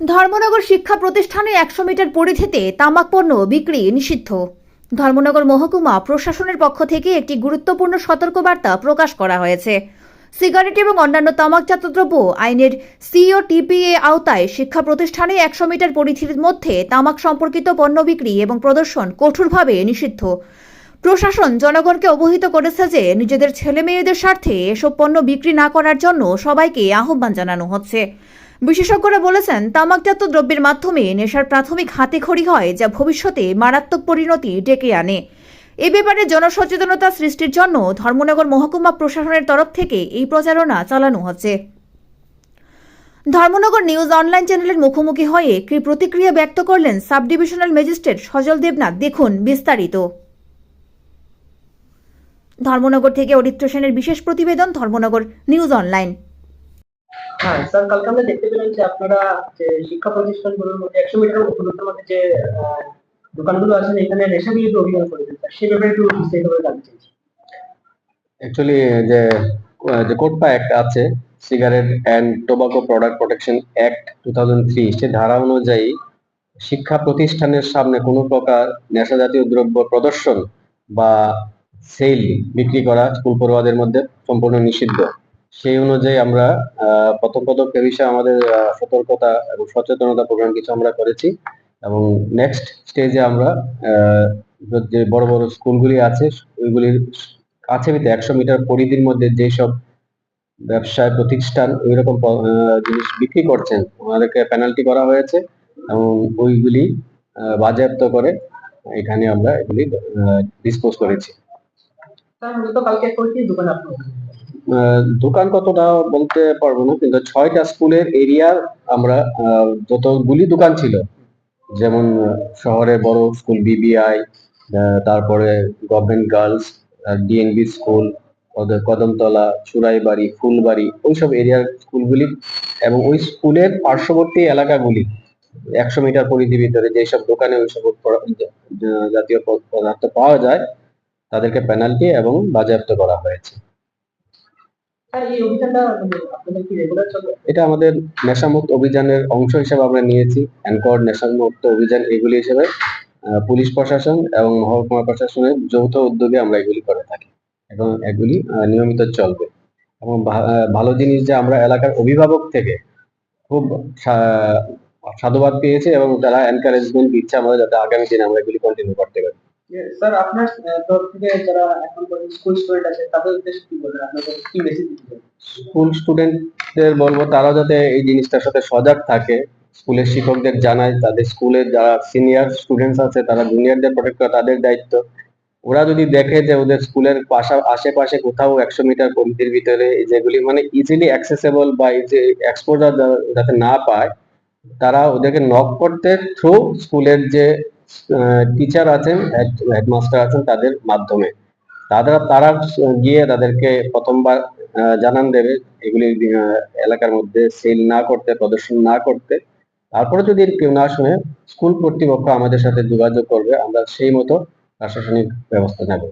ধর্মনগর শিক্ষা প্রতিষ্ঠানে একশো মিটার পরিধিতে তামাক পণ্য বিক্রি নিষিদ্ধ। ধর্মনগর মহকুমা প্রশাসনের পক্ষ থেকে একটি গুরুত্বপূর্ণ সতর্কবার্তা প্রকাশ করা হয়েছে। সিগারেট এবং অন্যান্য তামাকজাত দ্রব্য আইনের সিও টিপিএ আওতায় শিক্ষা প্রতিষ্ঠানে একশো মিটার পরিধির মধ্যে তামাক সম্পর্কিত পণ্য বিক্রি এবং প্রদর্শন কঠোরভাবে নিষিদ্ধ। প্রশাসন জনগণকে অবহিত করেছে যে নিজেদের ছেলে মেয়েদের স্বার্থে এসব পণ্য বিক্রি না করার জন্য সবাইকে আহ্বান জানানো হচ্ছে। বিশেষজ্ঞরা বলেছেন, তামাকজাত দ্রব্যের মাধ্যমে নেশার প্রাথমিক হাতেখড়ি হয় যা ভবিষ্যতে মারাত্মক পরিণতি ডেকে আনে। এ ব্যাপারে জনসচেতনতা সৃষ্টির জন্য ধর্মনগর মহকুমা প্রশাসনের তরফ থেকে এই প্রচারণা চালানো হচ্ছে। ধর্মনগর নিউজ অনলাইন চ্যানেলের মুখোমুখি হয়ে কি প্রতিক্রিয়া ব্যক্ত করলেন sub divisional magistrate Sajal Debnath, দেখুন বিস্তারিত। ধর্মনগর থেকে অরিত্র সেনের বিশেষ প্রতিবেদন ধর্মনগর নিউজ অনলাইন। হ্যাঁ স্যার কালকে আমরা দেখতে পেলাম যে আপনারা যে শিক্ষা প্রতিষ্ঠানগুলোর মধ্যে একশো মিটার দূরত্বের মধ্যে যে দোকানগুলো আছে, এখানে নেশা বিরোধী অভিযান করেছেন স্যার সেই ব্যাপারে একটু বিস্তারিতভাবে জানতে চাইছি অ্যাকচুয়ালি যে যে কোডপা অ্যাক্ট আছে cigarette and tobacco product protection act two thousand three সে ধারা অনুযায়ী শিক্ষা প্রতিষ্ঠানের সামনে কোনো প্রকার নেশা জাতীয় দ্রব্য প্রদর্শন বা সেল বিক্রি করা স্কুল পড়ুয়াদের মধ্যে সম্পূর্ণ নিষিদ্ধ। সেই অনুযায়ী আমরা প্রথম পদক এ বিষয়ে আমাদের সতর্কতা এবং সচেতনতা প্রোগ্রাম কিছু আমরা করেছি এবং নেক্সট স্টেজে আমরা যে বড় বড় স্কুলগুলি আছে ওইগুলির কাছে ভিতরে একশো মিটার পরিধির মধ্যে যেসব ব্যবসায় প্রতিষ্ঠান ওইরকম প- আহ, জিনিস বিক্রি করছেন ওনাদেরকে পেনাল্টি করা হয়েছে এবং ওইগুলি বাজেয়াপ্ত করে এখানে আমরা এগুলি ডিসপোজ করেছি। দোকান কতটা বলতে পারব না, কিন্তু ছয়টা স্কুলের এরিয়া আমরা যতগুলি দোকান ছিল, যেমন শহরে বড় স্কুল বিবিআই তারপরে government girls DNB school Kadamtala Churaibari Phulbari, ওইসব এরিয়ার স্কুলগুলি, এবং ওই স্কুলের পার্শ্ববর্তী এলাকাগুলি, একশো মিটার পরিধির ভিতরে যেসব দোকানে ওইসব জাতীয় পদার্থ পাওয়া যায়, তাদেরকে পেনাল্টি এবং বাজেয়াপ্ত করা হয়েছে স্যার এই অভিযানটা মানে আপনাদের কি রেগুলার চলে এটা আমাদের নেশামুক্ত অভিযানের অংশ হিসেবে আমরা নিয়েছি অ্যানকর নেশামুক্ত অভিযান, এগুলি হিসেবে পুলিশ প্রশাসন এবং মহকুমা প্রশাসনের যৌথ উদ্যোগে আমরা এগুলি করে থাকি এবং এগুলি নিয়মিত চলবে। এবং ভালো জিনিস যে আমরা এলাকার অভিভাবক থেকে খুব সাধুবাদ পেয়েছি এবং তারা এনকারেজমেন্ট দিচ্ছে আমাদের যাতে আগামী দিনে আমরা এগুলি কন্টিনিউ করতে পারি। স্যার, আপনার তরফ থেকে যারা এখন স্কুল স্টুডেন্ট আছে, তাদের উদ্দেশ্যে কি বলবেন আপনাদের কি মেসেজ দিতে? স্কুল স্টুডেন্টদের বলব তারা যাতে এই জিনিসটার সাথে সজাগ থাকে, স্কুলের শিক্ষকদের জানায়, তাদের স্কুলের যারা সিনিয়র স্টুডেন্টস আছে, তারা জুনিয়রদের প্রোটেক্ট করা তাদের দায়িত্ব ওরা যদি দেখে যে ওদের স্কুলের পাশা, আশেপাশে কোথাও একশো মিটার পরিধির ভিতরে যেগুলি মানে ইজিলি অ্যাক্সেসেবল বা এই যে এক্সপোজার যাতে না পায়, তারা ওদেরকে নক করতে থ্রু স্কুলের যে টিচার আছেন হেডমাস্টার আছেন তাদের মাধ্যমে। তারা তারা গিয়ে তাদেরকে প্রথমবার জানান দেবে, এগুলি এলাকার মধ্যে সেল না করতে, প্রদর্শন না করতে। তারপরে যদি কেউ না শুনে স্কুল কর্তৃপক্ষ আমাদের সাথে যোগাযোগ করবে, আমরা সেই মতো প্রশাসনিক ব্যবস্থা নেব।